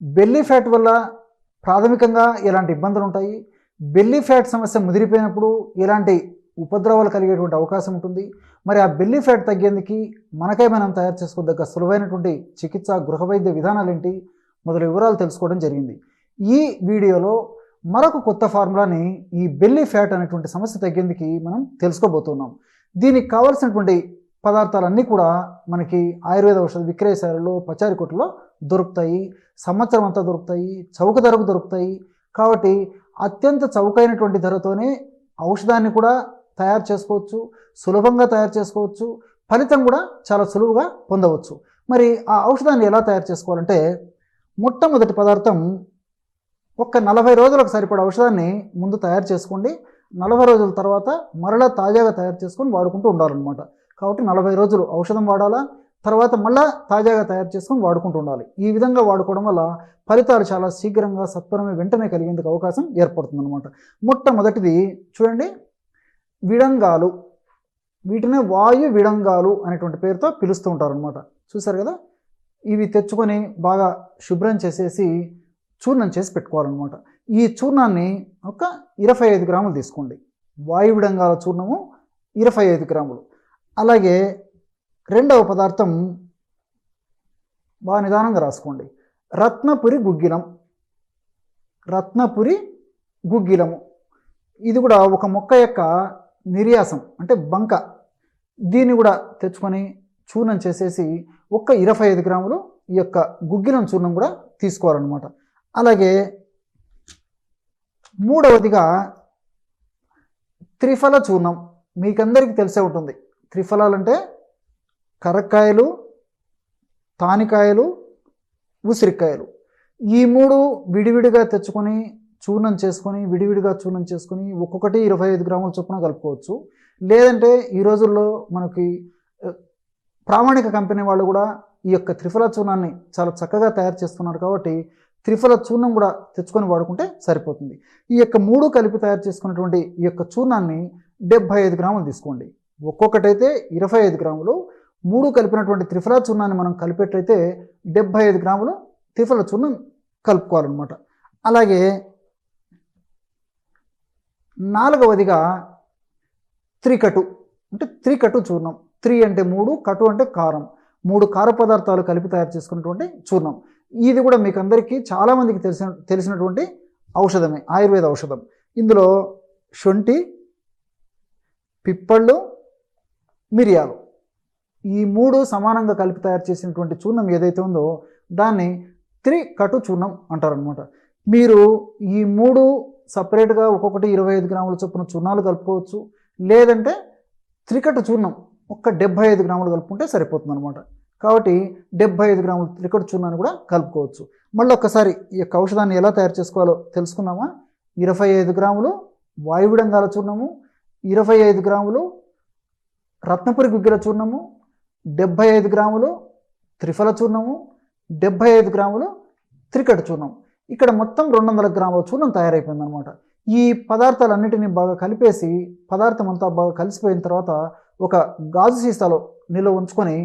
Belly fat వల్ల ప్రాథమికంగా ఎలాంటి ఇబ్బందులు ఉంటాయి? బెల్లీ ఫ్యాట్ సమస్య ముదిరిపోయినప్పుడు ఎలాంటి ఉపద్రవాలు కలిగేటువంటి అవకాశం ఉంటుంది? మరి ఆ బెల్లీ ఫ్యాట్ తగ్గేందుకు మనకై మనం తయారు చేసుకోదగ్గ సులువైనటువంటి చికిత్స గృహ వైద్య విధానాలు ఏంటి? మొదలు వివరాలు తెలుసుకోవడం జరిగింది. ఈ వీడియోలో మరొక కొత్త ఫార్ములాని ఈ బెల్లీ ఫ్యాట్ అనేటువంటి సమస్య తగ్గేందుకు మనం తెలుసుకోబోతున్నాం. దీనికి కావాల్సినటువంటి పదార్థాలన్నీ కూడా మనకి ఆయుర్వేద ఔషధ విక్రయశాలలో పచారి కొట్టులో దొరుకుతాయి సంవత్సరం అంతా దొరుకుతాయి చౌక ధరకు దొరుకుతాయి. కాబట్టి అత్యంత చౌకైనటువంటి ధరతోనే ఔషధాన్ని కూడా తయారు చేసుకోవచ్చు సులభంగా తయారు చేసుకోవచ్చు ఫలితం కూడా చాలా సులువుగా పొందవచ్చు. మరి ఆ ఔషధాన్ని ఎలా తయారు చేసుకోవాలంటే మొట్టమొదటి పదార్థం ఒక్క నలభై రోజులకు సరిపడే ఔషధాన్ని ముందు తయారు చేసుకోండి. నలభై రోజుల తర్వాత మరలా తాజాగా తయారు చేసుకొని వాడుకుంటూ ఉండాలన్నమాట. కాబట్టి నలభై రోజులు ఔషధం వాడాలా? తర్వాత మళ్ళా తాజాగా తయారు చేసుకొని వాడుకుంటూ ఉండాలి. ఈ విధంగా వాడుకోవడం వల్ల ఫలితాలు చాలా శీఘ్రంగా సత్వరమే వెంటనే కలిగేందుకు అవకాశం ఏర్పడుతుంది అనమాట మొట్టమొదటిది చూడండి విడంగాలు. వీటినే వాయు విడంగాలు అనేటువంటి పేరుతో పిలుస్తూ ఉంటారనమాట చూసారు కదా? ఇవి తెచ్చుకొని బాగా శుభ్రం చేసేసి చూర్ణం చేసి పెట్టుకోవాలన్నమాట. ఈ చూర్ణాన్ని ఒక ఇరవై ఐదు గ్రాములు తీసుకోండి. వాయు విడంగాల చూర్ణము ఇరవై ఐదు గ్రాములు. అలాగే రెండవ పదార్థం బాగా నిదానంగా రాసుకోండి. రత్నపురి గుగ్గిలం. రత్నపురి గుగ్గిలము. ఇది కూడా ఒక మొక్క యొక్క నిర్యాసం అంటే బంక. దీన్ని కూడా తెచ్చుకొని చూర్ణం చేసేసి ఒక్క ఇరవై ఐదు గ్రాములు ఈ యొక్క గుగ్గిలం చూర్ణం కూడా తీసుకోవాలన్నమాట. అలాగే మూడవదిగా త్రిఫల చూర్ణం. మీకందరికీ తెలిసే ఉంటుంది. త్రిఫలాలంటే కరక్కాయలు తానికాయలు ఉసిరికాయలు. ఈ మూడు విడివిడిగా తెచ్చుకొని చూర్ణం చేసుకొని విడివిడిగా చూర్ణం చేసుకొని ఒక్కొక్కటి ఇరవై ఐదు గ్రాముల చొప్పున కలుపుకోవచ్చు. లేదంటే ఈ రోజుల్లో మనకి ప్రామాణిక కంపెనీ వాళ్ళు కూడా ఈ యొక్క త్రిఫల చూర్ణాన్ని చాలా చక్కగా తయారు చేస్తున్నారు కాబట్టి త్రిఫల చూర్ణం కూడా తెచ్చుకొని వాడుకుంటే సరిపోతుంది. ఈ యొక్క మూడు కలిపి తయారు చేసుకున్నటువంటి ఈ యొక్క చూర్ణాన్ని డెబ్భై ఐదు గ్రాములు తీసుకోండి. ఒక్కొక్కటైతే ఇరవై ఐదు గ్రాములు మూడు కలిపినటువంటి త్రిఫల చూర్ణాన్ని మనం కలిపేటైతే డెబ్భై ఐదు గ్రాములు త్రిఫల చూర్ణం కలుపుకోవాలన్నమాట. అలాగే నాలుగవదిగా త్రికటు అంటే త్రికటు చూర్ణం త్రీ అంటే మూడు కటు అంటే కారం. మూడు కార పదార్థాలు కలిపి తయారు చేసుకున్నటువంటి చూర్ణం ఇది కూడా మీకు అందరికీ చాలామందికి తెలిసిన తెలిసినటువంటి ఔషధమే ఆయుర్వేద ఔషధం. ఇందులో శొంఠి పిప్పళ్ళు మిరియాలు. ఈ మూడు సమానంగా కలిపి తయారు చేసినటువంటి చూర్ణం ఏదైతే ఉందో దాన్ని త్రికటు చూర్ణం అంటారనమాట మీరు ఈ మూడు సపరేట్గా ఒక్కొక్కటి ఇరవై ఐదు గ్రాముల చొప్పున చూర్ణాలు కలుపుకోవచ్చు. లేదంటే త్రికటు చూర్ణం ఒక్క డెబ్బై ఐదు గ్రాములు కలుపుకుంటే సరిపోతుంది అనమాట కాబట్టి డెబ్బై ఐదు గ్రాముల త్రికటు చూర్ణాన్ని కూడా కలుపుకోవచ్చు. మళ్ళీ ఒక్కసారి ఈ యొక్క ఔషధాన్ని ఎలా తయారు చేసుకోవాలో తెలుసుకుందామా? ఇరవై ఐదు గ్రాములు వాయువిడంగాల చూర్ణము ఇరవై ఐదు గ్రాములు రత్నపురి గుగ్గిల చూర్ణము డెబ్భై ఐదు గ్రాములు త్రిఫల చూర్ణము డెబ్భై ఐదు గ్రాములు త్రికట చూర్ణం. ఇక్కడ మొత్తం రెండు వందల గ్రాముల చూర్ణం తయారైపోయింది అనమాట ఈ పదార్థాలన్నిటిని బాగా కలిపేసి పదార్థం అంతా బాగా కలిసిపోయిన తర్వాత ఒక గాజు సీసాలో నిల్వ ఉంచుకొని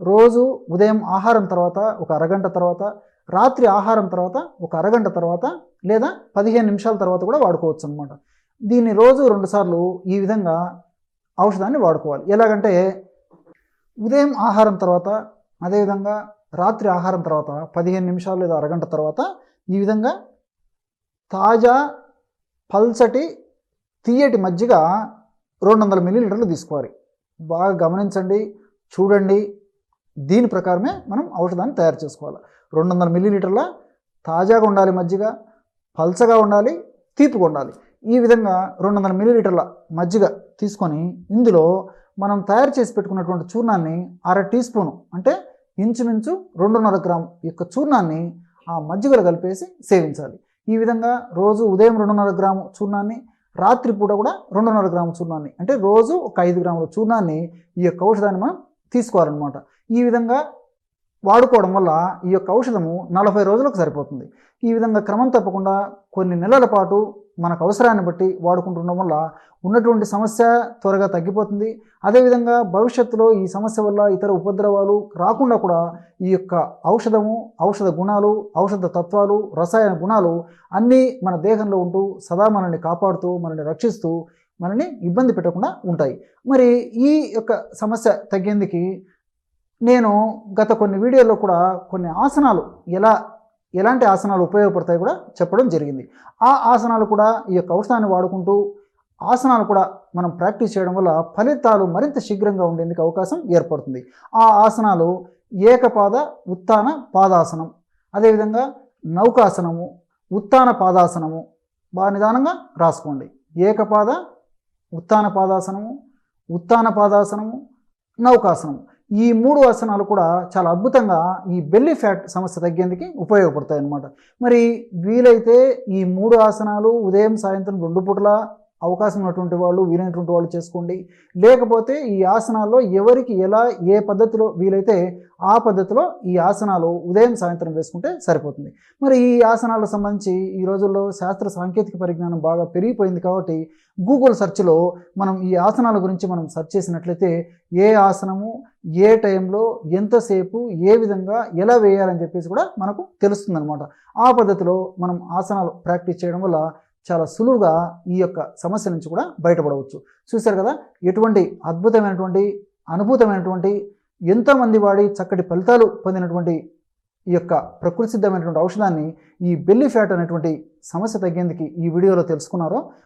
రోజు ఉదయం ఆహారం తర్వాత ఒక అరగంట తర్వాత రాత్రి ఆహారం తర్వాత ఒక అరగంట తర్వాత లేదా పదిహేను నిమిషాల తర్వాత కూడా వాడుకోవచ్చు అనమాట దీన్ని రోజు రెండుసార్లు ఈ విధంగా ఔషధాన్ని వాడుకోవాలి. ఎలాగంటే ఉదయం ఆహారం తర్వాత అదేవిధంగా రాత్రి ఆహారం తర్వాత పదిహేను నిమిషాలు లేదా అరగంట తర్వాత ఈ విధంగా తాజా పల్చటి తీయటి మజ్జిగ రెండు వందల మిల్లీలీటర్లు తీసుకోవాలి. బాగా గమనించండి చూడండి. దీని ప్రకారమే మనం ఔషధాన్ని తయారు చేసుకోవాలి. రెండు వందల మిల్లీలీటర్ల తాజాగా ఉండాలి మజ్జిగ పల్చగా ఉండాలి తీపిగా ఉండాలి. ఈ విధంగా రెండు వందల మిల్లీలీటర్ల మజ్జిగ తీసుకొని ఇందులో మనం తయారు చేసి పెట్టుకున్నటువంటి చూర్ణాన్ని అర టీ స్పూను అంటే ఇంచుమించు రెండున్నర గ్రామ్ యొక్క చూర్ణాన్ని ఆ మజ్జిగలో కలిపేసి సేవించాలి. ఈ విధంగా రోజు ఉదయం రెండున్నర గ్రాము చూర్ణాన్ని రాత్రిపూట కూడా రెండున్నర గ్రాము చూర్ణాన్ని అంటే రోజు ఒక ఐదు గ్రాముల చూర్ణాన్ని ఈ యొక్క ఔషధాన్ని మనం తీసుకోవాలన్నమాట. ఈ విధంగా వాడుకోవడం వల్ల ఈ యొక్క ఔషధము నలభై రోజులకు సరిపోతుంది. ఈ విధంగా క్రమం తప్పకుండా కొన్ని నెలల పాటు మనకు అవసరాన్ని బట్టి వాడుకుంటుండడం వల్ల ఉన్నటువంటి సమస్య త్వరగా తగ్గిపోతుంది. అదేవిధంగా భవిష్యత్తులో ఈ సమస్య వల్ల ఇతర ఉపద్రవాలు రాకుండా కూడా ఈ యొక్క ఔషధము ఔషధ గుణాలు ఔషధ తత్వాలు రసాయన గుణాలు అన్నీ మన దేహంలో ఉంటూ సదా మనల్ని కాపాడుతూ మనల్ని రక్షిస్తూ మనల్ని ఇబ్బంది పెట్టకుండా ఉంటాయి. మరి ఈ యొక్క సమస్య తగ్గేందుకు నేను గత కొన్ని వీడియోల్లో కూడా కొన్ని ఆసనాలు ఎలా ఎలాంటి ఆసనాలు ఉపయోగపడతాయి కూడా చెప్పడం జరిగింది. ఆ ఆసనాలు కూడా ఈ యొక్క ఔషధాన్ని వాడుకుంటూ ఆసనాలు కూడా మనం ప్రాక్టీస్ చేయడం వల్ల ఫలితాలు మరింత శీఘ్రంగా ఉండేందుకు అవకాశం ఏర్పడుతుంది. ఆ ఆసనాలు ఏకపాద ఉత్తాన పాదాసనం అదేవిధంగా నౌకాసనము ఉత్తాన పాదాసనము బాగా నిదానంగా రాసుకోండి. ఏకపాద ఉత్తాన పాదాసనము ఉత్తాన పాదాసనము నౌకాసనము. ఈ మూడు ఆసనాలు కూడా చాలా అద్భుతంగా ఈ బెల్లీ ఫ్యాట్ సమస్య తగ్గేందుకు ఉపయోగపడతాయి అన్నమాట మరి వీలైతే ఈ మూడు ఆసనాలు ఉదయం సాయంత్రం రెండు పూటల అవకాశం ఉన్నటువంటి వాళ్ళు వీలైనటువంటి వాళ్ళు చేసుకోండి. లేకపోతే ఈ ఆసనాల్లో ఎవరికి ఎలా ఏ పద్ధతిలో వీలైతే ఆ పద్ధతిలో ఈ ఆసనాలు ఉదయం సాయంత్రం వేసుకుంటే సరిపోతుంది. మరి ఈ ఆసనాలకు సంబంధించి ఈ రోజుల్లో శాస్త్ర సాంకేతిక పరిజ్ఞానం బాగా పెరిగిపోయింది కాబట్టి గూగుల్ సెర్చ్లో మనం ఈ ఆసనాల గురించి మనం సెర్చ్ చేసినట్లయితే ఏ ఆసనము ఏ టైంలో ఎంతసేపు ఏ విధంగా ఎలా వేయాలని చెప్పేసి కూడా మనకు తెలుస్తుందనమాట ఆ పద్ధతిలో మనం ఆసనాలు ప్రాక్టీస్ చేయడం వల్ల చాలా సులువుగా ఈ యొక్క సమస్య నుంచి కూడా బయటపడవచ్చు. చూశారు కదా ఎటువంటి అద్భుతమైనటువంటి అనుభూతమైనటువంటి ఎంతోమంది వాడి చక్కటి ఫలితాలు పొందినటువంటి ఈ యొక్క ప్రకృతి సిద్ధమైనటువంటి ఔషధాన్ని ఈ బెల్లి ఫ్యాట్ అనేటువంటి సమస్య తగ్గేందుకు ఈ వీడియోలో తెలుసుకున్నారో